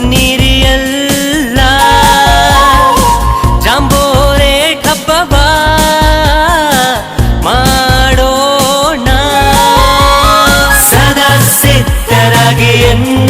பொன்னிரியல்ல ಜಾಂಬೋರೆ ಹಬ್ಬವ ಮಾಡೋಣ ಸದಾ ಸಿದ್ಧರಾಗಿ ಎಂದು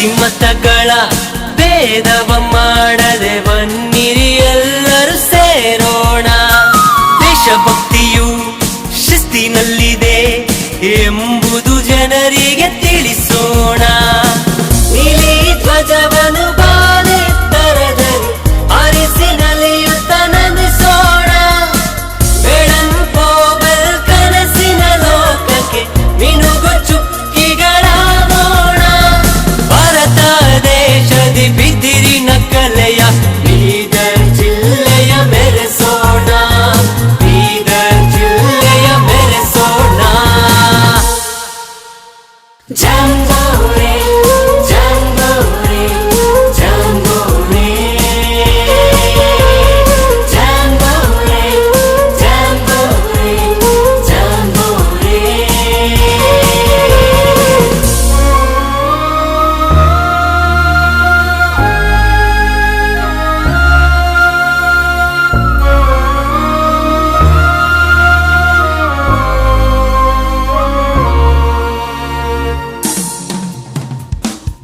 ಸಿಂಹಸ್ಥಗಳ ಭೇದವ ಮಾಡದೆ ಬನ್ನಿ. Jamboree.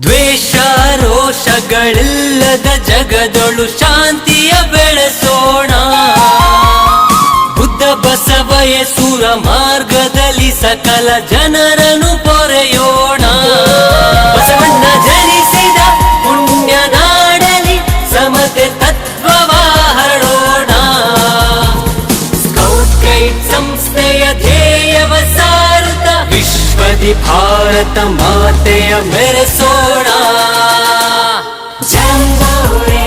ದ್ವೇಷ ರೋಷಗಳಿಲ್ಲದ ಜಗದೊಳು ಶಾಂತಿಯ ಬೆಳೆಸೋಣ. ಬುದ್ಧ ಬಸವಯ ಸುರ ಮಾರ್ಗದಲ್ಲಿ ಸಕಲ ಜನರನ್ನು ಪೊರೆಯೋಣ. భారత మాతయ మేర సోనా జంగోరే